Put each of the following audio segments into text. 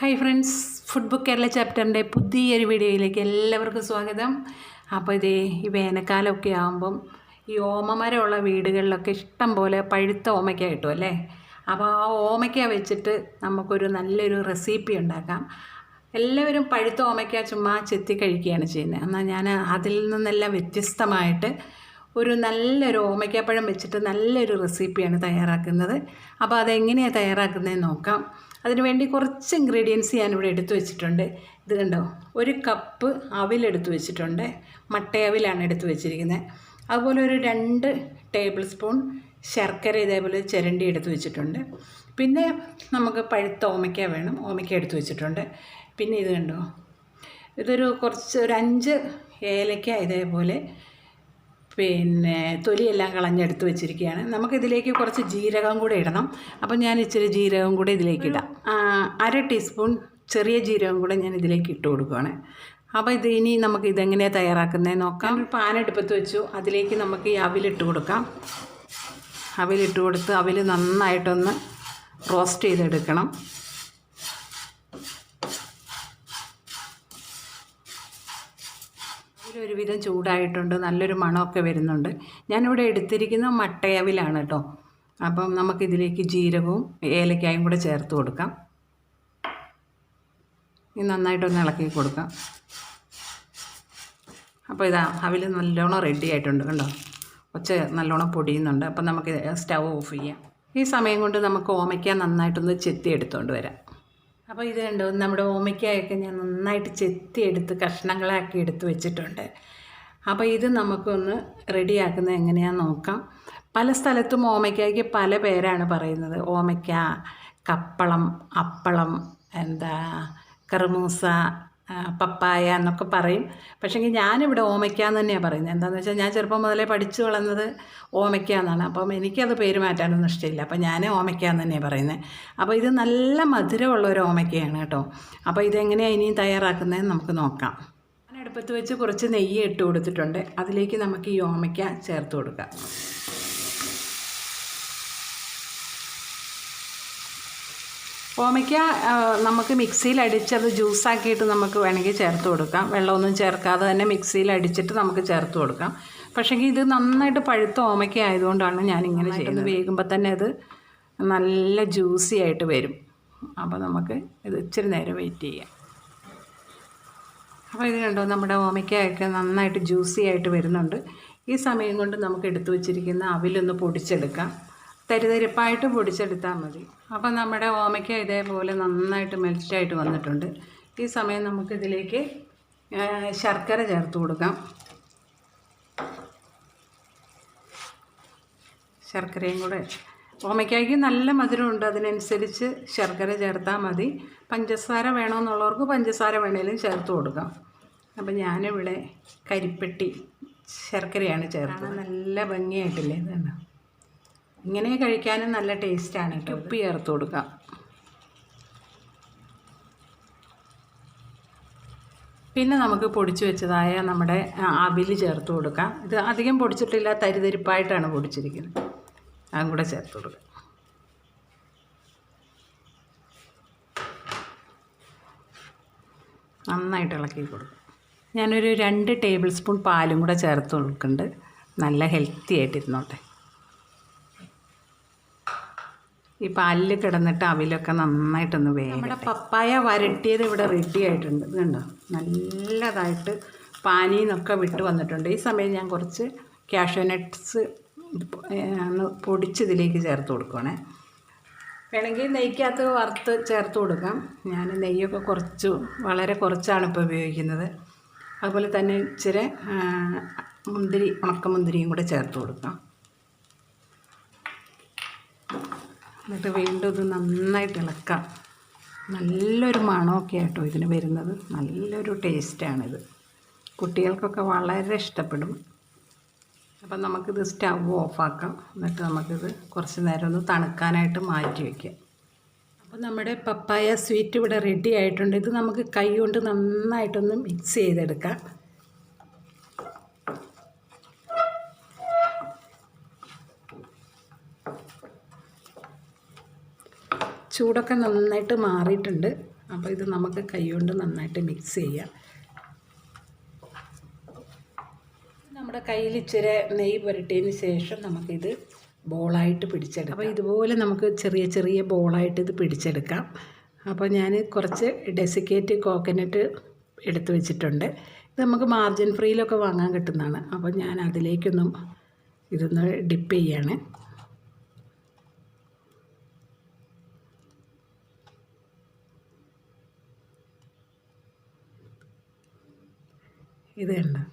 Hi friends food book Kerala ചാപ്റ്ററിന്റെ പുതിയൊരു വീഡിയോയിലേക്ക് എല്ലാവർക്കും സ്വാഗതം. അപ്പോൾ ഇതേ ഈ വേനൽക്കാലമൊക്കെ ആകുമ്പം ഈ ഓമമരമുള്ള വീടുകളിലൊക്കെ ഇഷ്ടം പോലെ പഴുത്ത ഓമയ്ക്ക കിട്ടും അല്ലേ? അപ്പോൾ ആ ഓമയ്ക്ക വെച്ചിട്ട് നമുക്കൊരു നല്ലൊരു റെസിപ്പി ഉണ്ടാക്കാം. എല്ലാവരും പഴുത്ത ഓമയ്ക്ക ചുമ്മാ ചെത്തി കഴിക്കുകയാണ് ചെയ്യുന്നത്. എന്നാൽ ഞാൻ അതിൽ നിന്നെല്ലാം വ്യത്യസ്തമായിട്ട് ഒരു നല്ലൊരു ഓമയ്ക്കാപ്പഴം വെച്ചിട്ട് നല്ലൊരു റെസിപ്പിയാണ് തയ്യാറാക്കുന്നത്. അപ്പോൾ അതെങ്ങനെയാണ് തയ്യാറാക്കുന്നതെന്ന് നോക്കാം. അതിനുവേണ്ടി കുറച്ച് ഇൻഗ്രീഡിയൻസ് ഞാനിവിടെ എടുത്തു വെച്ചിട്ടുണ്ട്. ഇത് കണ്ടോ? ഒരു കപ്പ് അവിലെടുത്ത് വെച്ചിട്ടുണ്ട്. മട്ടയവിലാണ് എടുത്തു വെച്ചിരിക്കുന്നത്. അതുപോലെ ഒരു രണ്ട് ടേബിൾ സ്പൂൺ ശർക്കര ഇതേപോലെ ചിരണ്ടി എടുത്ത് വെച്ചിട്ടുണ്ട്. പിന്നെ നമുക്ക് പഴുത്ത ഓമയ്ക്ക വേണം. ഓമയ്ക്ക എടുത്ത് വെച്ചിട്ടുണ്ട്. പിന്നെ ഇത് കണ്ടോ? ഇതൊരു കുറച്ച് ഒരു അഞ്ച് ഏലക്ക ഇതേപോലെ പിന്നെ തൊലിയെല്ലാം കളഞ്ഞെടുത്ത് വെച്ചിരിക്കുകയാണ്. നമുക്കിതിലേക്ക് കുറച്ച് ജീരകം കൂടെ ഇടണം. അപ്പം ഞാൻ ഇച്ചിരി ജീരകം കൂടെ ഇതിലേക്ക് ഇടാം. അര ടീസ്പൂൺ ചെറിയ ജീരകം കൂടെ ഞാൻ ഇതിലേക്ക് ഇട്ട് കൊടുക്കുകയാണ് അപ്പോൾ ഇത് ഇനി നമുക്ക് ഇതെങ്ങനെയാണ് തയ്യാറാക്കുന്നത് നോക്കാം. പാൻ അടുപ്പത്ത് വെച്ചു. അതിലേക്ക് നമുക്ക് ഈ അവിലിട്ട് കൊടുക്കാം. അവിലിട്ട് കൊടുത്ത് അവിൽ നന്നായിട്ടൊന്ന് റോസ്റ്റ് ചെയ്തെടുക്കണം. ഒരുവിധം ചൂടായിട്ടുണ്ട് നല്ലൊരു മണമൊക്കെ വരുന്നുണ്ട്. ഞാനിവിടെ എടുത്തിരിക്കുന്ന മട്ടയവിലാണ് കേട്ടോ. അപ്പം നമുക്കിതിലേക്ക് ജീരകവും ഏലക്കായും കൂടെ ചേർത്ത് കൊടുക്കാം. ഇത് നന്നായിട്ടൊന്ന് ഇളക്കി കൊടുക്കാം. അപ്പോൾ ഇതാ അവിൽ നല്ലോണം റെഡി ആയിട്ടുണ്ട് കണ്ടോ? ഒച്ച നല്ലോണം പൊടിയുന്നുണ്ട്. അപ്പം നമുക്ക് സ്റ്റവ് ഓഫ് ചെയ്യാം. ഈ സമയം കൊണ്ട് നമുക്ക് ഓമയ്ക്ക നന്നായിട്ടൊന്ന് ചെത്തി എടുത്തുകൊണ്ട് വരാം. അപ്പോൾ ഇത് കണ്ടോ നമ്മുടെ ഓമയ്ക്കായൊക്കെ ഞാൻ നന്നായിട്ട് ചെത്തി എടുത്ത് കഷ്ണങ്ങളാക്കി എടുത്ത് വെച്ചിട്ടുണ്ട്. അപ്പോൾ ഇത് നമുക്കൊന്ന് റെഡിയാക്കുന്നത് എങ്ങനെയാണെന്ന് നോക്കാം. പല സ്ഥലത്തും ഓമയ്ക്കായ്ക്ക് പല പേരാണ് പറയുന്നത്. ഓമയ്ക്ക കപ്പളം അപ്പളം എന്താ കറുമൂസ പപ്പായ എന്നൊക്കെ പറയും. പക്ഷേങ്കിൽ ഞാനിവിടെ ഓമയ്ക്ക എന്ന് തന്നെയാണ് പറയുന്നത്. എന്താണെന്ന് വെച്ചാൽ ഞാൻ ചെറുപ്പം മുതലേ പഠിച്ചു വളർന്നത് ഓമയ്ക്ക എന്നാണ് അപ്പം എനിക്കത് പേര് മാറ്റാനൊന്നും ഇഷ്ടമില്ല. അപ്പം ഞാൻ ഓമയ്ക്ക എന്ന് തന്നെയാണ് പറയുന്നത് അപ്പോൾ ഇത് നല്ല മധുരമുള്ള ഒരു ഓമയ്ക്കയാണ് കേട്ടോ. അപ്പോൾ ഇതെങ്ങനെയാണ് ഇനിയും തയ്യാറാക്കുന്നതെന്ന് നമുക്ക് നോക്കാം. അടുപ്പത്ത് വെച്ച് കുറച്ച് നെയ്യ് ഇട്ട് കൊടുത്തിട്ടുണ്ട്. അതിലേക്ക് നമുക്ക് ഈ ഓമയ്ക്ക ചേർത്ത് കൊടുക്കാം. ഓമയ്ക്ക നമുക്ക് മിക്സിയിൽ അടിച്ചത് ജ്യൂസാക്കിയിട്ട് നമുക്ക് വേണമെങ്കിൽ ചേർത്ത് കൊടുക്കാം. വെള്ളമൊന്നും ചേർക്കാതെ തന്നെ മിക്സിയിൽ അടിച്ചിട്ട് നമുക്ക് ചേർത്ത് കൊടുക്കാം. പക്ഷേങ്കിൽ ഇത് നന്നായിട്ട് പഴുത്ത ഓമയ്ക്ക ആയതുകൊണ്ടാണ് ഞാനിങ്ങനെ ഇങ്ങനെ ചെയ്യുന്നത്. വേകുമ്പോൾ തന്നെ അത് നല്ല ജ്യൂസി ആയിട്ട് വരും. അപ്പോൾ നമുക്ക് ഇത് ഇച്ചിരി നേരം വെയിറ്റ് ചെയ്യാം. അപ്പോൾ ഇത് കണ്ടോ നമ്മുടെ ഓമയ്ക്കായിട്ട് നന്നായിട്ട് ജ്യൂസി ആയിട്ട് വരുന്നുണ്ട്. ഈ സമയം കൊണ്ട് നമുക്ക് എടുത്തു വച്ചിരിക്കുന്ന അവിലൊന്ന് പൊടിച്ചെടുക്കാം. തരിതരിപ്പായിട്ട് പൊടിച്ചെടുത്താൽ മതി. അപ്പോൾ നമ്മുടെ ഓമയ്ക്ക ഇതേപോലെ നന്നായിട്ട് മെൽറ്റായിട്ട് വന്നിട്ടുണ്ട്. ഈ സമയം നമുക്കിതിലേക്ക് ശർക്കര ചേർത്ത് കൊടുക്കാം. ശർക്കരയും കൂടെ ഓമയ്ക്കായ്ക്ക് നല്ല മധുരമുണ്ട് അതിനനുസരിച്ച് ശർക്കര ചേർത്താൽ മതി. പഞ്ചസാര വേണമെന്നുള്ളവർക്ക് പഞ്ചസാര വേണേലും ചേർത്ത് കൊടുക്കാം. അപ്പം ഞാനിവിടെ കരിപ്പെട്ടി ശർക്കരയാണ് ചേർത്തത്. നല്ല ഭംഗിയായിട്ടില്ലേ ഇതാണ് ഇങ്ങനെ കഴിക്കാനും നല്ല ടേസ്റ്റാണ് കേട്ടോ. ഉപ്പ് ചേർത്ത് കൊടുക്കാം. പിന്നെ നമുക്ക് പൊടിച്ചു വെച്ചതായ നമ്മുടെ അവിൽ ചേർത്ത് കൊടുക്കാം. ഇത് അധികം പൊടിച്ചിട്ടില്ല തരിതരിപ്പായിട്ടാണ് പൊടിച്ചിരിക്കുന്നത്. അതും കൂടെ ചേർത്ത് കൊടുക്കുക നന്നായിട്ട് ഇളക്കി കൊടുക്കും. ഞാനൊരു രണ്ട് ടേബിൾ സ്പൂൺ പാലും കൂടെ ചേർത്ത് കൊടുക്കുന്നുണ്ട്. നല്ല ഹെൽത്തി ആയിട്ടിരുന്നോട്ടെ. ഈ പാലിൽ കിടന്നിട്ട് അവിലൊക്കെ നന്നായിട്ടൊന്ന് വേഗം നമ്മുടെ പപ്പായ വരട്ടിയത് ഇവിടെ റെഡി ആയിട്ടുണ്ട്. കണ്ടോ നല്ലതായിട്ട് പാനിന്നൊക്കെ വിട്ട് വന്നിട്ടുണ്ട്. ഈ സമയം ഞാൻ കുറച്ച് കാഷ്യൂ നട്ട്സ് പൊടിച്ചതിലേക്ക് ചേർത്ത് കൊടുക്കണേ വേണമെങ്കിൽ നെയ്ക്കകത്ത് വറുത്ത് ചേർത്ത് കൊടുക്കാം. ഞാൻ നെയ്യൊക്കെ കുറച്ച് വളരെ കുറച്ചാണ് ഇപ്പോൾ ഉപയോഗിക്കുന്നത്. അതുപോലെ തന്നെ ഇച്ചിരി മുന്തിരി ഉണക്കമുന്തിരിയും കൂടെ ചേർത്ത് കൊടുക്കാം. എന്നിട്ട് വീണ്ടും ഇത് നന്നായിട്ട് ഇളക്കാം. നല്ലൊരു മണമൊക്കെ ആട്ടോ ഇതിന് വരുന്നത്. നല്ലൊരു ടേസ്റ്റാണിത്. കുട്ടികൾക്കൊക്കെ വളരെ ഇഷ്ടപ്പെടും. അപ്പം നമുക്കിത് സ്റ്റവ് ഓഫാക്കാം. എന്നിട്ട് നമുക്കിത് കുറച്ച് നേരം ഒന്ന് തണുക്കാനായിട്ട് മാറ്റി വയ്ക്കാം അപ്പോൾ നമ്മുടെ പപ്പായ സ്വീറ്റ് ഇവിടെ റെഡി ആയിട്ടുണ്ട്. ഇത് നമുക്ക് കൈ കൊണ്ട് നന്നായിട്ടൊന്ന് മിക്സ് ചെയ്തെടുക്കാം. ചൂടൊക്കെ നന്നായിട്ട് മാറിയിട്ടുണ്ട്. അപ്പോൾ ഇത് നമുക്ക് കൈ കൊണ്ട് നന്നായിട്ട് മിക്സ് ചെയ്യാം. നമ്മുടെ കയ്യിൽ ഇച്ചിരി നെയ്യ് പുരട്ടിയതിന് ശേഷം നമുക്കിത് ബോളായിട്ട് പിടിച്ചെടുക്കാം. അപ്പോൾ ഇതുപോലെ നമുക്ക് ചെറിയ ചെറിയ ബോളായിട്ട് ഇത് പിടിച്ചെടുക്കാം. അപ്പോൾ ഞാൻ കുറച്ച് ഡെസിക്കേറ്റ് കോക്കനട്ട് എടുത്തു വെച്ചിട്ടുണ്ട്. ഇത് നമുക്ക് മാർജിൻ ഫ്രീയിലൊക്കെ വാങ്ങാൻ കിട്ടുന്നതാണ്. അപ്പോൾ ഞാൻ അതിലേക്കൊന്നും ഇതൊന്ന് ഡിപ്പ് ചെയ്യാണ്. ഇത് കണ്ടോ?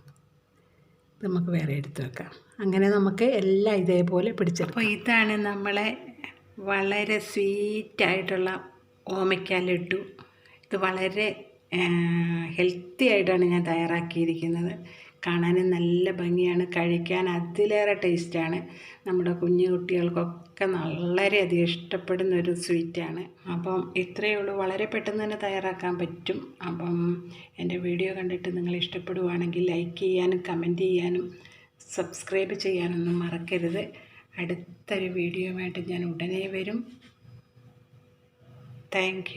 നമുക്ക് വേറെ എടുത്ത് വെക്കാം. അങ്ങനെ നമുക്ക് എല്ലാം ഇതേപോലെ പിടിച്ചെടുക്കാം. അപ്പോൾ ഇതാണ് നമ്മളെ വളരെ സ്വീറ്റായിട്ടുള്ള ഓമയ്ക്കാലിട്ടു. ഇത് വളരെ ഹെൽത്തി ആയിട്ടാണ് ഞാൻ തയ്യാറാക്കിയിരിക്കുന്നത്. കാണാനും നല്ല ഭംഗിയാണ്. കഴിക്കാൻ അതിലേറെ ടേസ്റ്റാണ്. നമ്മുടെ കുഞ്ഞു കുട്ടികൾക്കൊക്കെ വളരെയധികം ഇഷ്ടപ്പെടുന്ന ഒരു സ്വീറ്റാണ്. അപ്പം ഇത്രയേ ഉള്ളൂ. വളരെ പെട്ടെന്ന് തന്നെ തയ്യാറാക്കാൻ പറ്റും. അപ്പം എന്റെ വീഡിയോ കണ്ടിട്ട് നിങ്ങൾ ഇഷ്ടപ്പെടുവാണെങ്കിൽ ലൈക്ക് ചെയ്യാനും കമന്റ് ചെയ്യാനും സബ്സ്ക്രൈബ് ചെയ്യാനൊന്നും മറക്കരുത്. അടുത്തൊരു വീഡിയോയുമായിട്ട് ഞാൻ ഉടനെ വരും. താങ്ക്